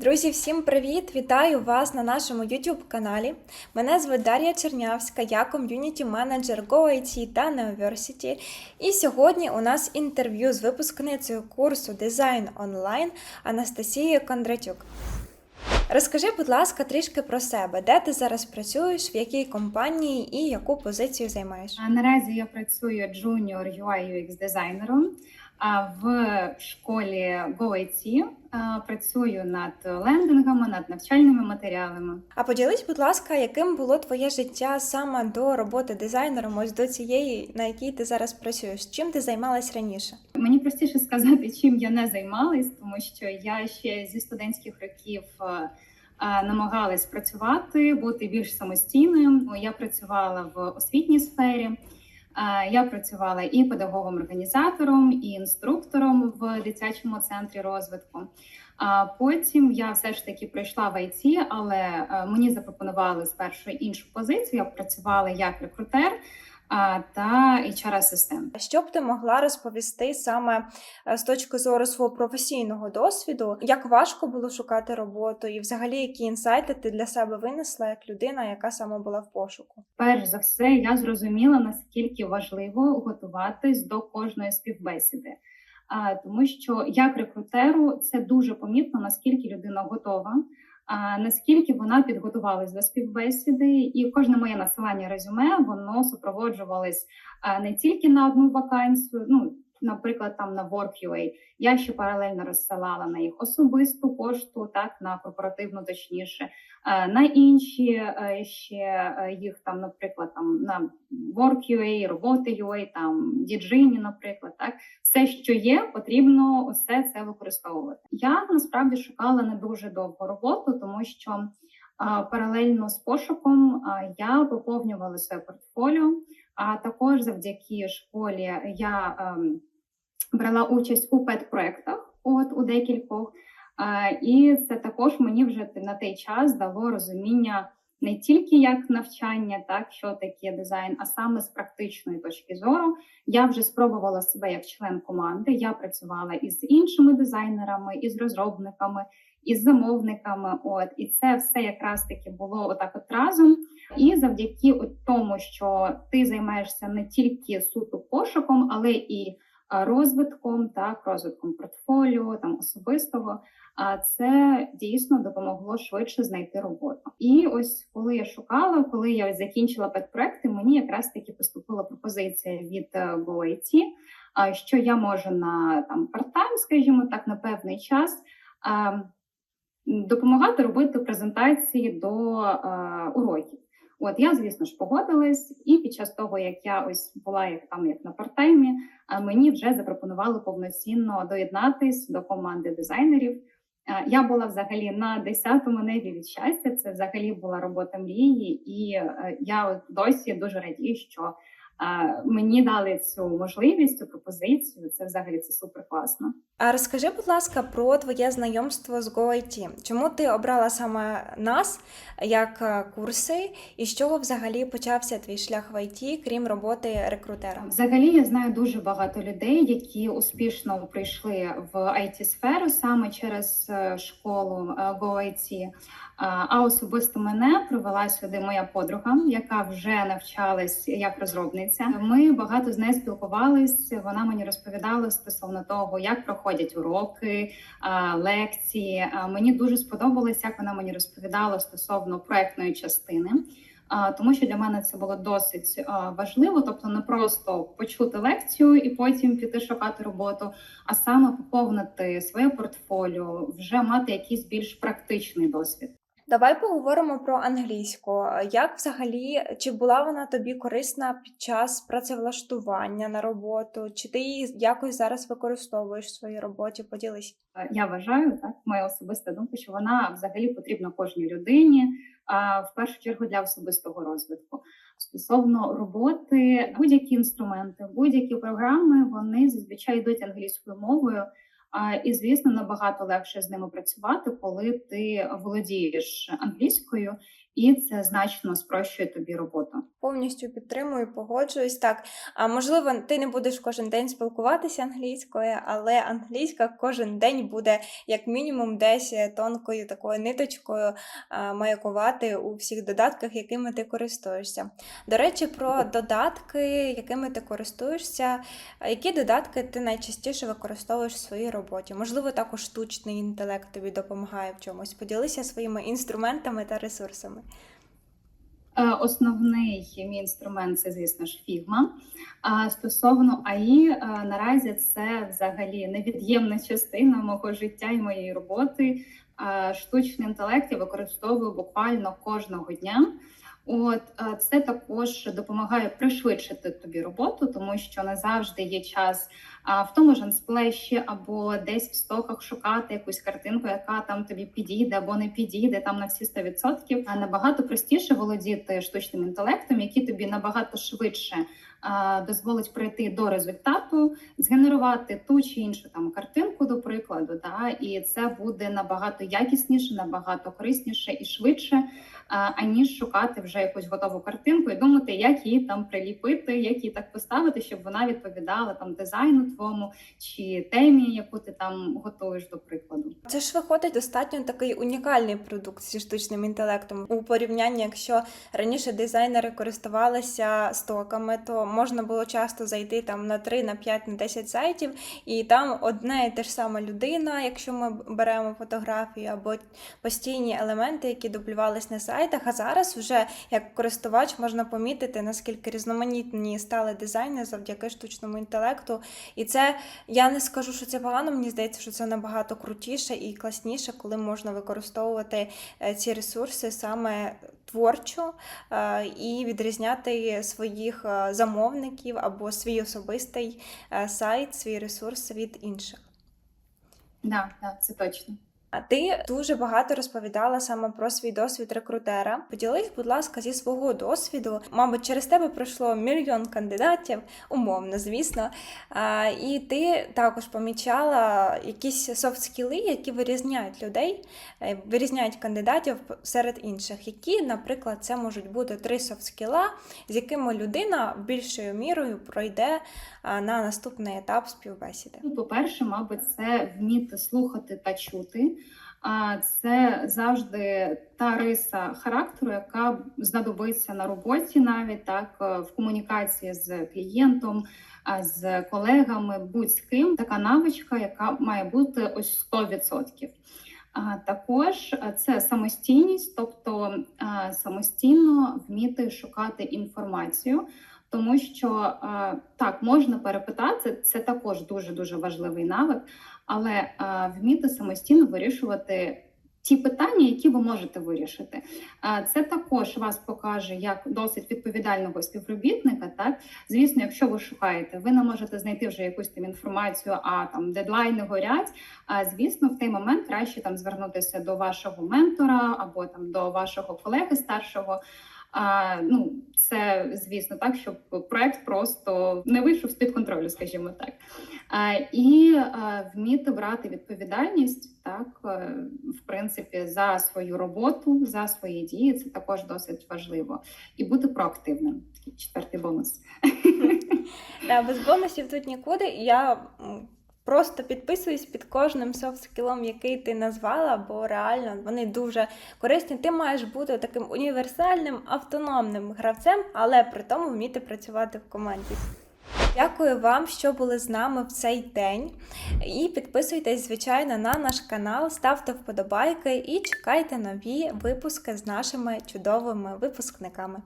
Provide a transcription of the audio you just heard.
Друзі, всім привіт! Вітаю вас на нашому YouTube каналі. Мене звуть Дар'я Чернявська, я ком'юніті менеджер GoIT та Neoversity. І сьогодні у нас інтерв'ю з випускницею курсу Дизайн онлайн Анастасією Кондратюк. Розкажи, будь ласка, трішки про себе, де ти зараз працюєш, в якій компанії і яку позицію займаєш? Наразі я працюю джуніор UI UX дизайнером. В школі GoIT працюю над лендингами, над навчальними матеріалами. А поділись, будь ласка, яким було твоє життя саме до роботи дизайнером, ось до цієї, на якій ти зараз працюєш? Чим ти займалась раніше? Мені простіше сказати, чим я не займалась, тому що я ще зі студентських років е, е, намагалась працювати, бути більш самостійною. Я працювала в освітній сфері. Е, Я працювала і педагогом-організатором, і інструктором в дитячому центрі розвитку. А потім я все ж таки прийшла в IT, але е, мені запропонували спершу іншу позицію. Я працювала як рекрутер та HR-асистент. Що б ти могла розповісти саме е, з точки зору свого професійного досвіду? Як важко було шукати роботу, і взагалі які інсайти ти для себе винесла як людина, яка саме була в пошуку? Перш за все, я зрозуміла наскільки важливо готуватись до кожної співбесіди. А, тому що як рекрутеру це дуже помітно, наскільки людина готова, наскільки вона підготувалась до співбесіди, і кожне моє надсилання резюме воно супроводжувалось не тільки на одну вакансію. Ну, наприклад, там на Work.ua. Я ще паралельно розсилала на їх особисту пошту, так на корпоративну, точніше, е, на інші е, ще е, їх там, наприклад, там на Work.ua, роботи.ua, там Діджині, наприклад, так все, що є, потрібно усе це використовувати. Я насправді шукала не дуже довго роботу, тому що паралельно з пошуком я поповнювала своє портфоліо. А також завдяки школі я ем, брала участь у педпроектах, от у декількох. І це також мені вже на той час дало розуміння не тільки як навчання, так що таке дизайн, а саме з практичної точки зору. Я вже спробувала себе як член команди. Я працювала із іншими дизайнерами, із розробниками, із замовниками. От і це все якраз таки було отак от разом. І завдяки тому, що ти займаєшся не тільки суто пошуком, але і розвитком, так, розвитком портфоліо, там особистого. А це дійсно допомогло швидше знайти роботу. І ось коли я шукала, коли я закінчила педпроекти, мені якраз таки поступила пропозиція від е, GoIT, що я можу на там парт-тайм, скажімо так, на певний час. Допомагати робити презентації до е, уроків. От я, звісно ж, погодилась, і під час того, як я ось була як там, як на партаймі, мені вже запропонували повноцінно доєднатись до команди дизайнерів. Я була взагалі на 10-му небі від щастя. Це взагалі була робота мрії, і е, я досі дуже радію, що мені дали цю можливість, цю пропозицію. Це взагалі це супер класно. А розкажи, будь ласка, про твоє знайомство з GoIT. Чому ти обрала саме нас як е, курси, і з чого взагалі почався твій шлях в IT, крім роботи рекрутера? Взагалі я знаю дуже багато людей, які успішно прийшли в it сферу саме через е, школу е, GoIT. А особисто мене привела сюди моя подруга, яка вже навчалась як розробниця. Ми багато з нею спілкувались. Вона мені розповідала стосовно того, як проходять уроки, лекції. Мені дуже сподобалось, як вона мені розповідала стосовно проектної частини. Тому що для мене це було досить важливо, тобто не просто почути лекцію і потім піти шукати роботу, а саме поповнити своє портфоліо, вже мати якийсь більш практичний досвід. Давай поговоримо про англійську. Як взагалі чи була вона тобі корисна під час працевлаштування на роботу? Чи ти її якось зараз використовуєш в своїй роботі? Поділись. Е, Я вважаю, так моя особиста думка, що вона взагалі потрібна кожній людині, а в першу чергу для особистого розвитку. Стосовно роботи, будь-які інструменти, будь-які програми, вони зазвичай йдуть англійською мовою. І, звісно, набагато легше з ними працювати, коли ти володієш англійською і це значно спрощує тобі роботу. Повністю підтримую, погоджуюсь. Так, а можливо, ти не будеш кожен день спілкуватися англійською, але англійська кожен день буде як мінімум десь е, тонкою такою ниточкою маякувати у всіх додатках, якими ти користуєшся. До речі, про додатки, якими ти користуєшся, які додатки ти найчастіше використовуєш в своїй роботі? Можливо, також штучний інтелект тобі допомагає в чомусь. Поділися своїми інструментами та ресурсами. Е, Основний мій інструмент це, звісно ж, Figma. А стосовно АІ, е, наразі це взагалі невід'ємна частина мого життя і моєї роботи. Е, Штучний інтелект я використовую буквально кожного дня. От це також допомагає пришвидшити тобі роботу, тому що не завжди є час в тому ж ансплеші або десь в стоках шукати якусь картинку, яка там тобі підійде або не підійде там на всі 100%. А набагато простіше володіти штучним інтелектом, який тобі набагато швидше дозволить прийти до результату, згенерувати ту чи іншу там картинку, до прикладу, да, і це буде набагато якісніше, набагато корисніше і швидше, аніж шукати вже якусь готову картинку і думати, як її там приліпити, як її так поставити, щоб вона відповідала там дизайну твому чи темі, яку ти там готуєш, до прикладу. Це ж виходить достатньо такий унікальний продукт зі штучним інтелектом. У порівнянні, якщо раніше дизайнери користувалися стоками, то можна було часто зайти там на 3, на 5, на 10 сайтів, і там одне і те ж сама людина, якщо ми беремо фотографії, або постійні елементи, які дублювались на сайтах. А зараз вже як користувач можна помітити, наскільки різноманітні стали дизайни завдяки штучному інтелекту. І це я не скажу, що це погано. Мені здається, що це набагато крутіше і класніше, коли можна використовувати е, ці ресурси саме творчо е, і відрізняти своїх е, замовників або свій особистий сайт, свій ресурс від інших. Да, да, це точно. А ти дуже багато розповідала саме про свій досвід рекрутера. Поділись, будь ласка, зі свого досвіду. Мабуть, через тебе пройшло мільйон кандидатів, умовно, звісно. А, і ти також помічала якісь софт-скіли, які вирізняють людей, е, вирізняють кандидатів серед інших. Які, наприклад, це можуть бути три софт-скіла, з якими людина більшою мірою пройде на наступний етап співбесіди. Ну, по-перше, мабуть, це вміти слухати та чути. А це завжди та риса характеру, яка знадобиться на роботі, навіть так е, в комунікації з клієнтом, з колегами, будь з ким. Така навичка, яка має бути ось 100%. А також це самостійність, тобто самостійно вміти шукати інформацію. Тому що так можна перепитати, це також дуже дуже важливий навик, але вміти самостійно вирішувати ті питання, які ви можете вирішити. Це також вас покаже як досить відповідального співробітника. Так, звісно, якщо ви шукаєте, ви не можете знайти вже якусь там інформацію, а там дедлайни горять. А звісно, в той момент краще там звернутися до вашого ментора або там до вашого колеги старшого. А, ну, це звісно так, щоб проект просто не вийшов з під контролю, скажімо так. А, і а, вміти брати відповідальність, так е, в принципі, за свою роботу, за свої дії. Це також досить важливо. І бути проактивним. Такий четвертий бонус. Без бонусів тут нікуди. Я просто підписуюсь під кожним софт-скілом, який ти назвала, бо реально вони дуже корисні. Ти маєш бути таким універсальним, автономним гравцем, але при тому вміти працювати в команді. Дякую вам, що були з нами в цей день. І підписуйтесь, звичайно, на наш канал, ставте вподобайки і чекайте нові випуски з нашими чудовими випускниками.